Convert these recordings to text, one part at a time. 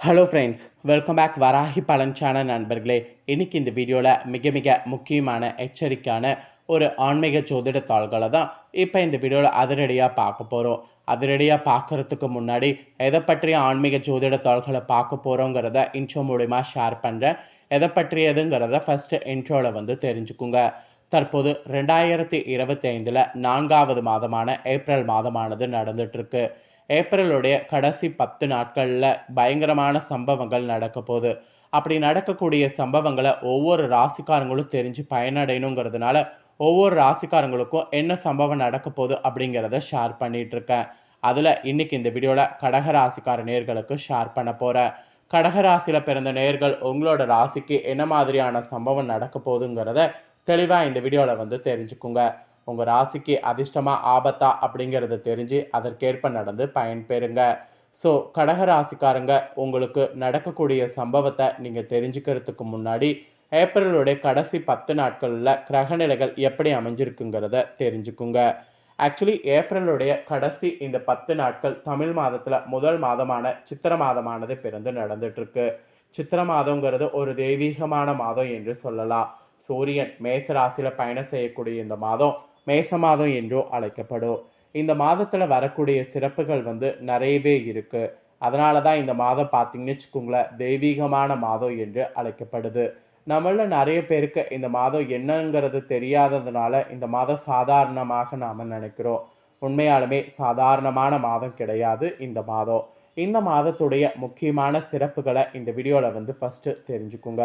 Hello friends welcome back Varahi பழஞ்சான நண்பர்களே. இன்றைக்கி இந்த வீடியோவில் மிக மிக முக்கியமான எச்சரிக்கையான ஒரு ஆன்மீக ஜோதிட தாள்களை தான் இப்போ இந்த வீடியோவில் அதிரடியாக பார்க்க போகிறோம் அதிரடியாக பார்க்குறதுக்கு முன்னாடி எதை பற்றிய ஆன்மீக ஜோதிட தாள்களை பார்க்க போகிறோங்கிறத இன்ட்ரோ மூலிமா ஷேர் பண்ணுறேன் எதை பற்றியதுங்கிறத ஃபஸ்ட்டு இன்ட்ரோவில் வந்து தெரிஞ்சுக்குங்க. தற்போது ரெண்டாயிரத்தி இருபத்தி ஐந்தில் நான்காவது மாதமான ஏப்ரல் மாதமானது நடந்துகிட்ருக்கு ஏப்ரலுடைய கடைசி பத்து நாட்களில் பயங்கரமான சம்பவங்கள் நடக்க போகுது. அப்படி நடக்கக்கூடிய சம்பவங்களை ஒவ்வொரு ராசிக்காரங்களும் தெரிஞ்சு பயனடையணுங்கிறதுனால ஒவ்வொரு ராசிக்காரங்களுக்கும் என்ன சம்பவம் நடக்க போகுது அப்படிங்கிறத ஷேர் பண்ணிகிட்ருக்கேன் இருக்கேன். அதில் இன்னைக்கு இந்த வீடியோவில் கடக ராசிக்கார நேர்களுக்கு ஷேர் பண்ண போகிறேன் கடகராசியில் பிறந்த நேர்கள் உங்களோட ராசிக்கு என்ன மாதிரியான சம்பவம் நடக்க போகுதுங்கிறத தெளிவாக இந்த வீடியோவில் வந்து தெரிஞ்சுக்குங்க. உங்கள் ராசிக்கு அதிர்ஷ்டமாக ஆபத்தா அப்படிங்கிறத தெரிஞ்சு அதற்கேற்ப நடந்து பயன்பெறுங்க. ஸோ கடக ராசிக்காரங்க உங்களுக்கு நடக்கக்கூடிய சம்பவத்தை நீங்கள் தெரிஞ்சுக்கிறதுக்கு முன்னாடி ஏப்ரலுடைய கடைசி பத்து நாட்களில் கிரகநிலைகள் எப்படி அமைஞ்சிருக்குங்கிறத தெரிஞ்சுக்குங்க. ஆக்சுவலி ஏப்ரலுடைய கடைசி இந்த பத்து நாட்கள் தமிழ் மாதத்தில் முதல் மாதமான சித்திர மாதமானது பிறந்து நடந்துட்டுருக்கு. சித்திர மாதங்கிறது ஒரு தெய்வீகமான மாதம் என்று சொல்லலாம். சூரியன் மேச ராசியில் பயணம் செய்யக்கூடிய இந்த மாதம் மேச மாதம் என்றும் அழைக்கப்படும். இந்த மாதத்தில் வரக்கூடிய சிறப்புகள் வந்து நிறையவே இருக்குது அதனால தான் இந்த மாதம் பார்த்தீங்கன்னு வச்சுக்கோங்களேன் தெய்வீகமான மாதம் என்று அழைக்கப்படுது. நம்மள நிறைய பேருக்கு இந்த மாதம் என்னங்கிறது தெரியாததுனால இந்த மாதம் சாதாரணமாக நாம் நினைக்கிறோம். உண்மையாலுமே சாதாரணமான மாதம் கிடையாது இந்த மாதம். இந்த மாதத்துடைய முக்கியமான சிறப்புகளை இந்த வீடியோவில் வந்து ஃபஸ்ட்டு தெரிஞ்சுக்குங்க.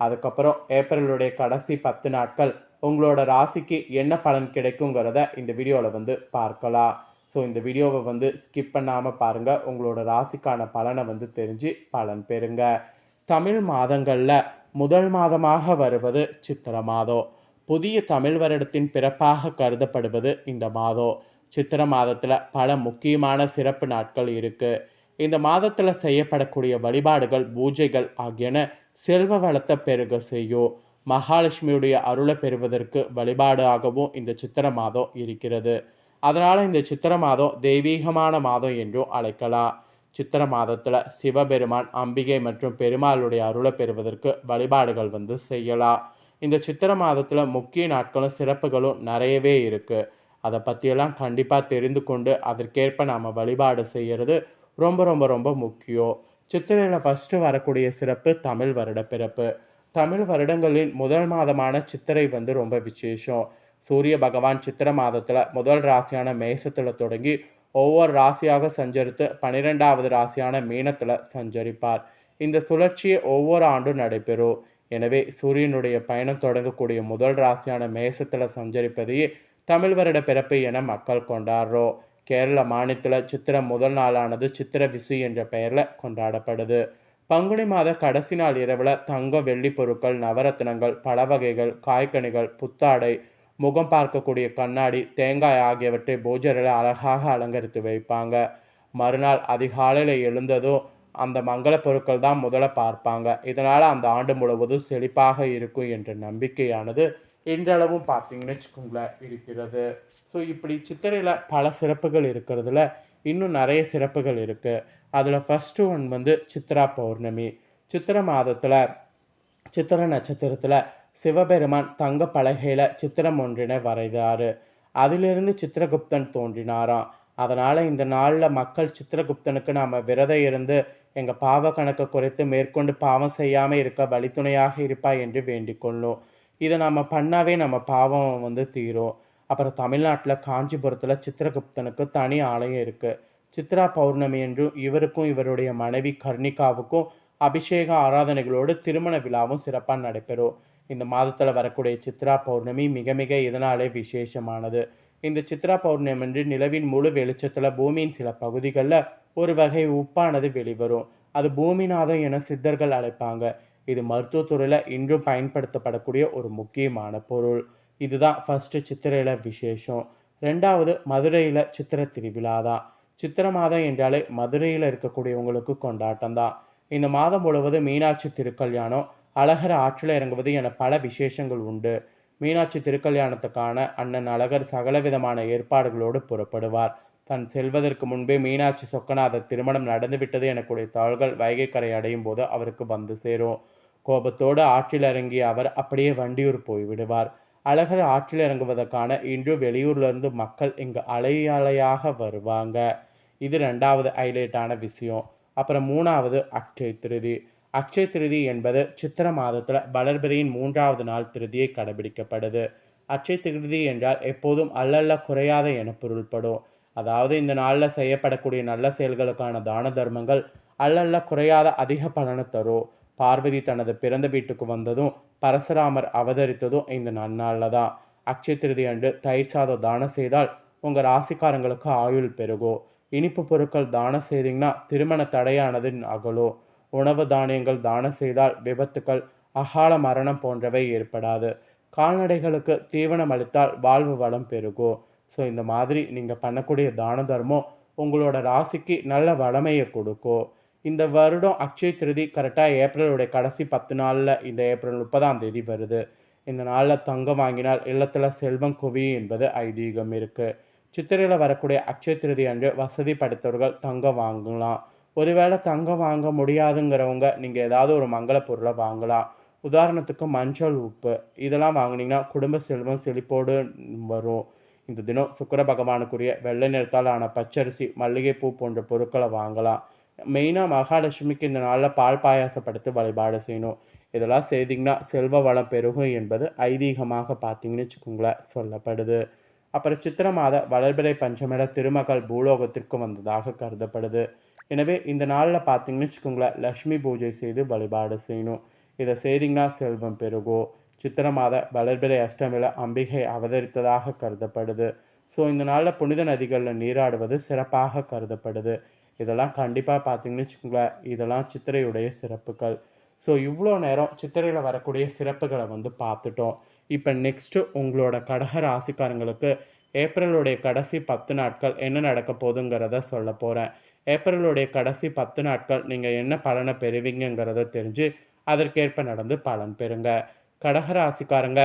அதுக்கப்புறம் ஏப்ரலுடைய கடைசி பத்து நாட்கள் உங்களோட ராசிக்கு என்ன பலன் கிடைக்குங்கிறத இந்த வீடியோவில் வந்து பார்க்கலாம். ஸோ இந்த வீடியோவை வந்து ஸ்கிப் பண்ணாமல் பாருங்கள் உங்களோட ராசிக்கான பலனை வந்து தெரிஞ்சு பலன் பெறுங்க. தமிழ் மாதங்களில் முதல் மாதமாக வருவது சித்திர மாதம். புதிய தமிழ் வருடத்தின் பிறப்பாக கருதப்படுவது இந்த மாதம். சித்திர மாதத்தில் பல முக்கியமான சிறப்பு நாட்கள் இருக்குது இந்த மாதத்தில் செய்யப்படக்கூடிய வழிபாடுகள் பூஜைகள் ஆகியன செல்வ வளத்தை பெருக செய்யும். மகாலட்சுமியுடைய அருளை பெறுவதற்கு வழிபாடாகவும் இந்த சித்திர மாதம் இருக்கிறது. அதனால் இந்த சித்திர மாதம் தெய்வீகமான மாதம் என்றும் அழைக்கலாம். சித்திர மாதத்தில் சிவபெருமான் அம்பிகை மற்றும் பெருமாளுடைய அருளை பெறுவதற்கு வழிபாடுகள் வந்து செய்யலாம். இந்த சித்திர மாதத்தில் முக்கிய நாட்களும் சிறப்புகளும் நிறையவே இருக்குது அதை பற்றியெல்லாம் கண்டிப்பாக தெரிந்து கொண்டு அதற்கேற்ப நாம் வழிபாடு செய்கிறது ரொம்ப ரொம்ப ரொம்ப முக்கியம். சித்திரையில் ஃபஸ்ட்டு வரக்கூடிய சிறப்பு தமிழ் வருட பிறப்பு தமிழ் வருடங்களின் முதல் மாதமான சித்திரை வந்து ரொம்ப விசேஷம். சூரிய பகவான் சித்திர மாதத்தில் முதல் ராசியான மேசத்தில் தொடங்கி ஒவ்வொரு ராசியாக சஞ்சரித்து பன்னிரெண்டாவது ராசியான மீனத்தில் சஞ்சரிப்பார். இந்த சுழற்சியை ஒவ்வொரு ஆண்டும் நடைபெறும். எனவே சூரியனுடைய பயணம் தொடங்கக்கூடிய முதல் ராசியான மேசத்தில் சஞ்சரிப்பதையே தமிழ் வருட பிறப்பு என மக்கள் கொண்டாடுறோம் கேரள மாநிலத்தில் சித்திரை முதல் நாளானது சித்திர விசு என்ற பெயரில் கொண்டாடப்படுது. பங்குனி மாத கடைசி நாள் இரவில் தங்க வெள்ளி பொருட்கள் நவரத்தினங்கள் பல வகைகள் காய்கனிகள் புத்தாடை முகம் பார்க்கக்கூடிய கண்ணாடி தேங்காய் ஆகியவற்றை பூஜைகளை அழகாக அலங்கரித்து வைப்பாங்க. மறுநாள் அதிகாலையில் எழுந்ததும் அந்த மங்கள பொருட்கள் தான் முதல்ல பார்ப்பாங்க. இதனால் அந்த ஆண்டு முழுவதும் செழிப்பாக இருக்கும் என்ற நம்பிக்கையானது இன்றளவும் பார்த்தீங்கன்னு வச்சுக்கோங்களேன் இருக்கிறது. ஸோ இப்படி சித்திரையில் பல சிறப்புகள் இருக்கிறதுல இன்னும் நிறைய சிறப்புகள் இருக்குது அதில் ஃபஸ்ட்டு ஒன் வந்து சித்ரா பௌர்ணமி. சித்திர மாதத்தில் சித்திர நட்சத்திரத்தில் சிவபெருமான் தங்க பலகையில் சித்திரம் ஒன்றினை வரைகிறார். அதிலிருந்து சித்திரகுப்தன் தோன்றினாராம். அதனால் இந்த நாளில் மக்கள் சித்திரகுப்தனுக்கு நாம் விரதம் இருந்து எங்கள் பாவ கணக்கை குறைத்து மேற்கொண்டு பாவம் செய்யாமல் இருக்க வழித்துணையாக இருப்பாய் என்று வேண்டிக்கொள்ளும் இதை நம்ம பண்ணாவே நம்ம பாவம் வந்து தீரும். அப்புறம் தமிழ்நாட்டில் காஞ்சிபுரத்தில் சித்திரகுப்தனுக்கு தனி ஆலயம் இருக்குது சித்ரா பௌர்ணமி என்றும் இவருக்கும் இவருடைய மனைவி கர்ணிகாவுக்கும் அபிஷேக ஆராதனைகளோடு திருமண விழாவும் சிறப்பாக நடைபெறும். இந்த மாதத்தில் வரக்கூடிய சித்ரா பௌர்ணமி மிக மிக இதனாலே விசேஷமானது. இந்த சித்ரா பௌர்ணமி என்று நிலவின் முழு வெளிச்சத்தில் பூமியின் சில பகுதிகளில் ஒரு வகை உப்பானது வெளிவரும். அது பூமிநாதம் என சித்தர்கள் அழைப்பாங்க. இது மருத்துவத்துறையில் இன்றும் பயன்படுத்தப்படக்கூடிய ஒரு முக்கியமான பொருள். இதுதான் ஃபஸ்ட்டு சித்திரையில் விசேஷம். ரெண்டாவது மதுரையில் சித்திர திருவிழா தான் சித்திர மாதம் என்றாலே மதுரையில் இருக்கக்கூடியவங்களுக்கு கொண்டாட்டம் தான் இந்த மாதம் முழுவதும் மீனாட்சி திருக்கல்யாணம் அழகர் ஆற்றில் இறங்குவது என பல விசேஷங்கள் உண்டு. மீனாட்சி திருக்கல்யாணத்துக்கான அண்ணன் அழகர் சகலவிதமான ஏற்பாடுகளோடு புறப்படுவார். தன் செல்வதற்கு முன்பே மீனாட்சி சொக்கநாத திருமணம் நடந்துவிட்டது எனக்கூடிய தாள்கள் வைகை கரை அடையும் போது அவருக்கு வந்து சேரும். கோபத்தோடு ஆற்றில் இறங்கிய அவர் அப்படியே வண்டியூர் போய்விடுவார். அழகர் ஆற்றில் இறங்குவதற்கான இன்று வெளியூர்லேருந்து மக்கள் இங்கு அலை அலையாக வருவாங்க. இது ரெண்டாவது ஹைலைட்டான விஷயம். அப்புறம் மூணாவது அக்ஷய திருதி. அக்ஷய திருதி என்பது சித்திர மாதத்தில் வளர்பிரியின் மூன்றாவது நாள் திருதியை கடைபிடிக்கப்படுது. அக்ஷய திருதி என்றால் எப்போதும் அல்லல்ல குறையாத என பொருள்படும். அதாவது இந்த நாளில் செய்யப்படக்கூடிய நல்ல செயல்களுக்கான தான தர்மங்கள் அல்லல்ல குறையாத அதிக பலனை தரும். பார்வதி தனது பிறந்த வீட்டுக்கு வந்ததும் பரசுராமர் அவதரித்ததும் இந்த நன்னாளில் தான் அக்ஷய திருதி அன்று தயிர் சாதம் தானம் செய்தால் உங்கள் ராசிக்காரங்களுக்கு ஆயுள் பெருகும் இனிப்பு பொருட்கள் தானம் செய்தீங்கன்னா திருமண தடையானது அகலும் உணவு தானியங்கள் தானம் செய்தால் விபத்துக்கள் அகால மரணம் போன்றவை ஏற்படாது. கால்நடைகளுக்கு தீவனம் அளித்தால் வாழ்வு வளம் பெருகும் ஸோ இந்த மாதிரி நீங்கள் பண்ணக்கூடிய தான தர்மம் உங்களோட ராசிக்கு நல்ல வளமையை கொடுக்கும் இந்த வருடம் அக்ஷய திருதி கரெக்டாக ஏப்ரலுடைய கடைசி பத்து நாளில் இந்த ஏப்ரல் முப்பதாம் தேதி வருது. இந்த நாளில் தங்கம் வாங்கினால் இல்லத்தில் செல்வம் குவி என்பது ஐதீகம் இருக்குது சித்திரையில் வரக்கூடிய அக்ஷய திருதி அன்று வசதி படைத்தவர்கள் தங்கம் வாங்கலாம். ஒருவேளை தங்கம் வாங்க முடியாதுங்கிறவங்க நீங்கள் ஏதாவது ஒரு மங்கள பொருளை வாங்கலாம். உதாரணத்துக்கு மஞ்சள் உப்பு. இதெல்லாம் வாங்கினீங்கன்னா குடும்ப செல்வம் செழிப்போடு வரும். இந்த தினம் சுக்கர பகவானுக்குரிய வெள்ளை நிறத்தால் ஆன பச்சரிசி மல்லிகைப்பூ போன்ற பொருட்களை வாங்கலாம். மெயினாக மகாலட்சுமிக்கு இந்த நாளில் பால் பாயாசப்படுத்தி வழிபாடு செய்யணும். இதெல்லாம் செய்திங்கன்னா செல்வ வளம் பெருகும் என்பது ஐதீகமாக பார்த்தீங்கன்னு வச்சுக்கோங்களேன் சொல்லப்படுது. அப்புறம் சித்திர மாத வளர்பிறை பஞ்சமிட திருமகள் பூலோகத்திற்கு வந்ததாக கருதப்படுது. எனவே இந்த நாளில் பார்த்தீங்கன்னு வச்சுக்கோங்களேன் லக்ஷ்மி பூஜை செய்து வழிபாடு செய்யணும். இதை செய்திங்கன்னா செல்வம் பெருகும் சித்திர மாத வளர்பிறை அஷ்டமியில் அம்பிகை அவதரித்ததாக கருதப்படுது. ஸோ இந்த நாளில் புனித நதிகளில் நீராடுவது சிறப்பாக கருதப்படுது. இதெல்லாம் கண்டிப்பாக பார்த்தீங்கன்னு வச்சுக்கோங்களேன். இதெல்லாம் சித்திரையுடைய சிறப்புகள். ஸோ இவ்வளோ நேரம் சித்திரையில் வரக்கூடிய சிறப்புகளை வந்து பார்த்துட்டோம். இப்போ நெக்ஸ்ட்டு உங்களோட கடக ராசிக்காரங்களுக்கு ஏப்ரலுடைய கடைசி பத்து நாட்கள் என்ன நடக்க போகுதுங்கிறத சொல்ல போகிறேன் ஏப்ரலுடைய கடைசி பத்து நாட்கள் நீங்கள் என்ன பலனை பெறுவீங்கிறத தெரிஞ்சு அதற்கேற்ப நடந்து பலன் பெறுங்க. கடகராசிக்காரங்க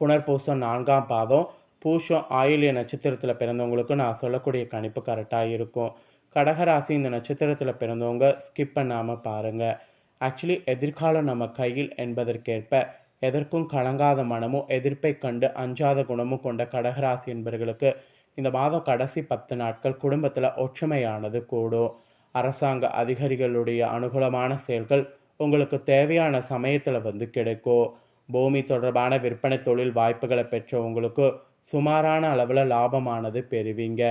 புனர்பூசம் நான்காம் பாதம் பூஷம் ஆயிலிய நட்சத்திரத்தில் பிறந்தவங்களுக்கு நான் சொல்லக்கூடிய கணிப்பு கரெக்டாக இருக்கும். கடகராசி இந்த நட்சத்திரத்தில் பிறந்தவங்க ஸ்கிப் பண்ணாமல் பாருங்கள் ஆக்சுவலி எதிர்காலம் நம்ம கையில் என்பதற்கேற்ப எதற்கும் கலங்காத மனமும் எதிர்ப்பை கண்டு அஞ்சாத குணமும் கொண்ட கடகராசி என்பவர்களுக்கு இந்த மாதம் கடைசி பத்து நாட்கள் குடும்பத்தில் ஒற்றுமையானது கூடும். அரசாங்க அதிகாரிகளுடைய அனுகூலமான செயல்கள் உங்களுக்கு தேவையான சமயத்தில் வந்து கிடைக்கும். பூமி தொடர்பான விற்பனை தொழில் வாய்ப்புகளை பெற்ற உங்களுக்கு சுமாரான அளவில் லாபமானது பெறுவீங்க.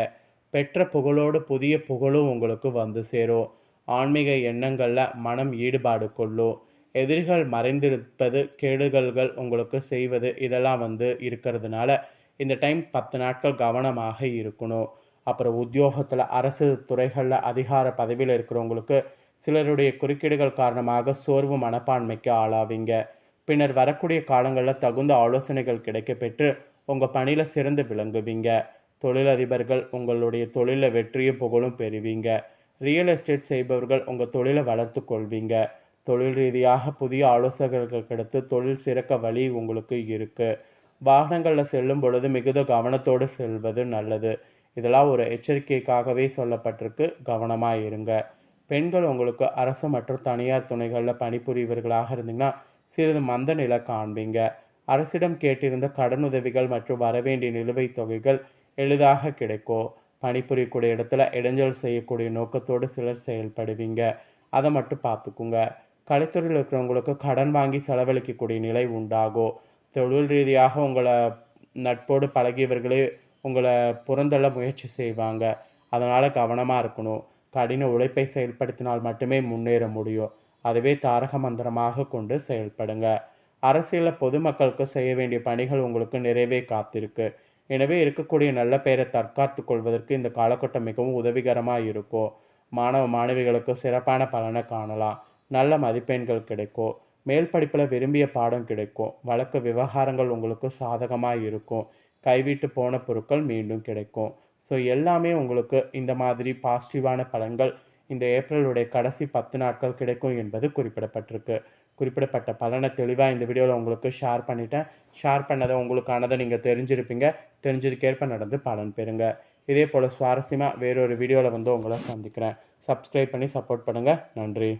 பெற்ற புகழோடு புதிய புகழும் உங்களுக்கு வந்து சேரும் ஆன்மீக எண்ணங்களில் மனம் ஈடுபாடு கொள்ளும் எதிரிகள் மறைந்திருப்பது கேடுகள்கள் உங்களுக்கு செய்வது இதெல்லாம் வந்து இருக்கிறதுனால இந்த டைம் பத்து நாட்கள் கவனமாக இருக்கணும். அப்புறம் உத்தியோகத்தில் அரசு துறைகளில் அதிகார பதவியில் இருக்கிறவங்களுக்கு சிலருடைய குறுக்கீடுகள் காரணமாக சோர்வு மனப்பான்மைக்கு ஆளாவீங்க. பின்னர் வரக்கூடிய காலங்களில் தகுந்த ஆலோசனைகள் கிடைக்க பெற்று உங்கள் பணியில் சிறந்து விளங்குவீங்க. தொழிலதிபர்கள் உங்களுடைய தொழிலில் வெற்றியும் புகழும் பெறுவீங்க. ரியல் எஸ்டேட் செய்பவர்கள் உங்கள் தொழிலை வளர்த்து கொள்வீங்க. தொழில் ரீதியாக புதிய ஆலோசகர்கள் கிடைத்து தொழில் சிறக்க வழி உங்களுக்கு இருக்குது வாகனங்களில் செல்லும் பொழுது மிகுந்த கவனத்தோடு செல்வது நல்லது. இதெல்லாம் ஒரு எச்சரிக்கைக்காகவே சொல்லப்பட்டிருக்கு. கவனமாக இருங்க. பெண்கள் உங்களுக்கு அரசு மற்றும் தனியார் துணைகளில் பணிபுரியவர்களாக இருந்தீங்கன்னா சிறிது மந்த நிலை காண்பீங்க. அரசிடம் கேட்டிருந்த கடனுதவிகள் மற்றும் வரவேண்டிய நிலுவைத் தொகைகள் எளிதாக கிடைக்கும் பணிபுரியக்கூடிய இடத்துல இடைஞ்சல் செய்யக்கூடிய நோக்கத்தோடு சிலர் செயல்படுவீங்க. அதை மட்டும் பார்த்துக்குங்க. கலைத்துறையில் இருக்கிறவங்களுக்கு கடன் வாங்கி செலவழிக்கக்கூடிய நிலை உண்டாகும் தொழில் ரீதியாக உங்களை நட்போடு பழகியவர்களே உங்களை புறந்தள்ள முயற்சி செய்வாங்க. அதனால் கவனமாக இருக்கணும். கடின உழைப்பை செயல்படுத்தினால் மட்டுமே முன்னேற முடியும். அதுவே தாரக மந்திரமாக கொண்டு செயல்படுங்க. அரசியலில் பொதுமக்களுக்கு செய்ய வேண்டிய பணிகள் உங்களுக்கு நிறைவே காத்திருக்கு. எனவே இருக்கக்கூடிய நல்ல பெயரை தற்காத்து கொள்வதற்கு இந்த காலகட்டம் மிகவும் உதவிகரமாக இருக்கும் மாணவ மாணவிகளுக்கு சிறப்பான பலனை காணலாம். நல்ல மதிப்பெண்கள் கிடைக்கும் மேல் படிப்பில் விரும்பிய பாடம் கிடைக்கும் வழக்கு விவகாரங்கள் உங்களுக்கு சாதகமாக இருக்கும் கைவிட்டு போன பொருட்கள் மீண்டும் கிடைக்கும். ஸோ எல்லாமே உங்களுக்கு இந்த மாதிரி பாசிட்டிவான பலன்கள் இந்த ஏப்ரலுடைய கடைசி பத்து நாட்கள் கிடைக்கும் என்பது குறிப்பிடப்பட்டிருக்கு. குறிப்பிடப்பட்ட பலனை தெளிவாக இந்த வீடியோவில் உங்களுக்கு ஷேர் பண்ணிட்டேன். ஷேர் பண்ணதை உங்களுக்கானதை நீங்கள் தெரிஞ்சிருப்பீங்க. தெரிஞ்சதுக்கேற்ப நடந்து பலன் பெறுங்க. இதே போல் சுவாரஸ்யமாக வேறொரு வீடியோவில் வந்து உங்களை சந்திக்கிறேன். சப்ஸ்கிரைப் பண்ணி சப்போர்ட் பண்ணுங்கள் நன்றி.